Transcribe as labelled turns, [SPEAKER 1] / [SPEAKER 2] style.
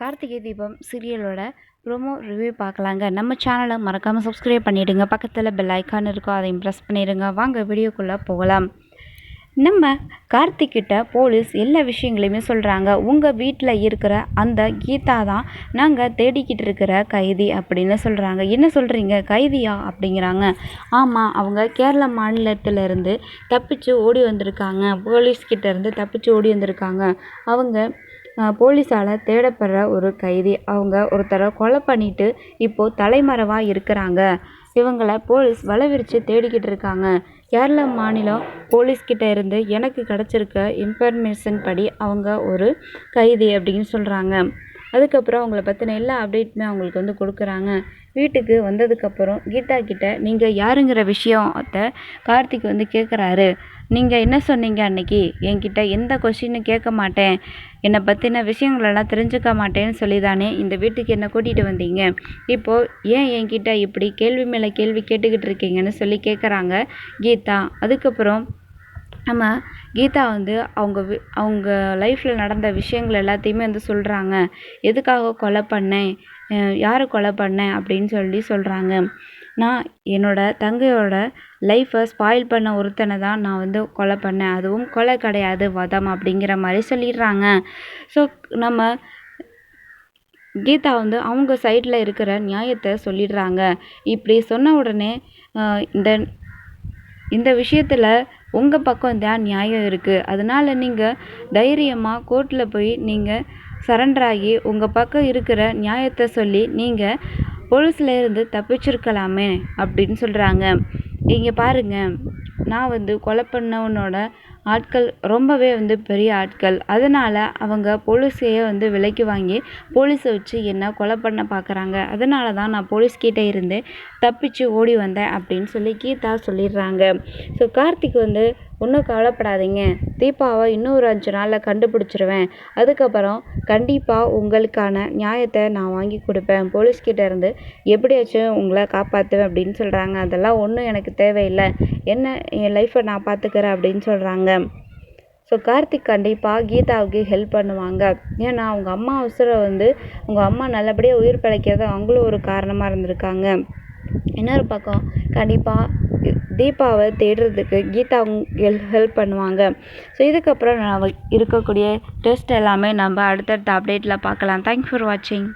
[SPEAKER 1] Karthigai Deepam சீரியலோட promo review பார்க்கலாங்க. நம்ம சேனலை மறக்காமல் சப்ஸ்கிரைப் பண்ணிவிடுங்க பக்கத்தில் பெல் ஐக்கான் இருக்கும் அதையும் ப்ரெஸ் பண்ணிடுங்க. வாங்க வீடியோக்குள்ளே போகலாம். நம்ம கார்த்திக்கிட்ட போலீஸ் எல்லா விஷயங்களையுமே சொல்கிறாங்க உங்கள் வீட்டில் இருக்கிற அந்த கீதா தான் நாங்கள் தேடிக்கிட்டு இருக்கிற கைதி அப்படின்னு சொல்கிறாங்க என்ன சொல்கிறீங்க கைதியா? அப்படிங்கிறாங்க. ஆமாம் அவங்க கேரள மாநிலத்திலேருந்து தப்பிச்சு ஓடி வந்திருக்காங்க. போலீஸ்கிட்ட இருந்து தப்பிச்சு ஓடி வந்திருக்காங்க. அவங்க போலீஸால் தேடப்படுற ஒரு கைதி. அவங்க ஒருத்தரை கொலை பண்ணிட்டு இப்போது தலைமறைவாக இருக்கிறாங்க. இவங்கள போலீஸ் வலை விரித்து தேடிக்கிட்டு இருக்காங்க. கேரள மாநிலம் போலீஸ்கிட்ட இருந்து எனக்கு கிடச்சிருக்க இன்ஃபர்மேஷன் படி அவங்க ஒரு கைதி அப்படின்னு சொல்கிறாங்க அதுக்கப்புறம் அவங்கள பற்றின எல்லா அப்டேட்டுமே அவங்களுக்கு வந்து கொடுக்குறாங்க. வீட்டுக்கு வந்ததுக்கப்புறம் கீதா கிட்ட நீங்கள் யாருங்கிற விஷயத்தை கார்த்திக் வந்து கேட்குறாரு நீங்கள் என்ன சொன்னீங்க அன்னைக்கு? என்கிட்ட எந்த கொஷினும் கேட்க மாட்டேன். என்னை பற்றின விஷயங்களெல்லாம் தெரிஞ்சுக்க மாட்டேன்னு சொல்லி தானே இந்த வீட்டுக்கு என்னை கூட்டிகிட்டு வந்தீங்க? இப்போது ஏன் என்கிட்ட இப்படி கேள்வி மேலே கேள்வி கேட்டுக்கிட்டு இருக்கீங்கன்னு சொல்லி கேட்குறாங்க கீதா. அதுக்கப்புறம் நம்ம கீதா வந்து அவங்க அவங்க லைஃப்பில் நடந்த விஷயங்கள் எல்லாத்தையுமே வந்து சொல்கிறாங்க எதுக்காக கொலை பண்ணேன்? யாரை கொலை பண்ணேன்? அப்படின்னு சொல்லி சொல்கிறாங்க நான் என்னோடய தங்கையோட லைஃப்பை ஸ்பாயில் பண்ண ஒருத்தனை தான் நான் வந்து கொலை பண்ணேன். அதுவும் கொலை கிடையாது வதம் அப்படிங்கிற மாதிரி சொல்லிடுறாங்க. ஸோ நம்ம கீதா வந்து அவங்க சைடில் இருக்கிற நியாயத்தை சொல்லிடுறாங்க. இப்படி சொன்ன உடனே இந்த இந்த விஷயத்தில் உங்கள் பக்கம் தான் நியாயம் இருக்குது அதனால் நீங்கள் தைரியமாக கோர்ட்டில் போய் நீங்கள் சரண்டர் ஆகி உங்கள் பக்கம் இருக்கிற நியாயத்தை சொல்லி நீங்கள் போலீஸில் இருந்து தப்பிச்சிருக்கலாமே அப்படின்னு சொல்கிறாங்க இங்கே பாருங்கள் நான் வந்து கொலை பண்ணவனோட ஆட்கள் ரொம்பவே வந்து பெரிய ஆட்கள். அதனால் அவங்க போலீஸையே வந்து விலைக்கு வாங்கி போலீஸை வச்சு என்ன கொலை பண்ண பார்க்குறாங்க அதனால தான் நான் போலீஸ்கிட்ட இருந்து தப்பிச்சு ஓடி வந்தேன் அப்படின்னு சொல்லி கீதா சொல்லிடுறாங்க. ஸோ கார்த்திக் வந்து ஒன்றும் கவலைப்படாதீங்க. தீபாவை இன்னும் ஒரு அஞ்சு நாளில் கண்டுபிடிச்சிருவேன். அதுக்கப்புறம் கண்டிப்பாக உங்களுக்கான நியாயத்தை நான் வாங்கி கொடுப்பேன். போலீஸ்கிட்ட இருந்து எப்படியாச்சும் உங்களை காப்பாற்றுவேன் அப்படின்னு சொல்கிறாங்க அதெல்லாம் ஒன்றும் எனக்கு தேவையில்லை. என்ன என் லைஃப்பை நான் பார்த்துக்கிறேன் அப்படின்னு சொல்கிறாங்க ஸோ கார்த்திக் கண்டிப்பாக கீதாவுக்கு ஹெல்ப் பண்ணுவாங்க. ஏன்னா அவங்க அம்மா அவசரம் வந்து உங்கள் அம்மா நல்லபடியாக உயிர் பிழைக்கிறது அவங்களும் ஒரு காரணமாக இருந்திருக்காங்க. இன்னொரு பக்கம் கண்டிப்பாக தீபாவை தேடுறதுக்கு கீதா ஹெல்ப் பண்ணுவாங்க. ஸோ இதுக்கப்புறம் நான் இருக்கக்கூடிய டெஸ்ட் எல்லாமே நம்ம அடுத்தடுத்த அப்டேட்டில் பார்க்கலாம். தேங்க்ஸ் ஃபார் வாட்சிங்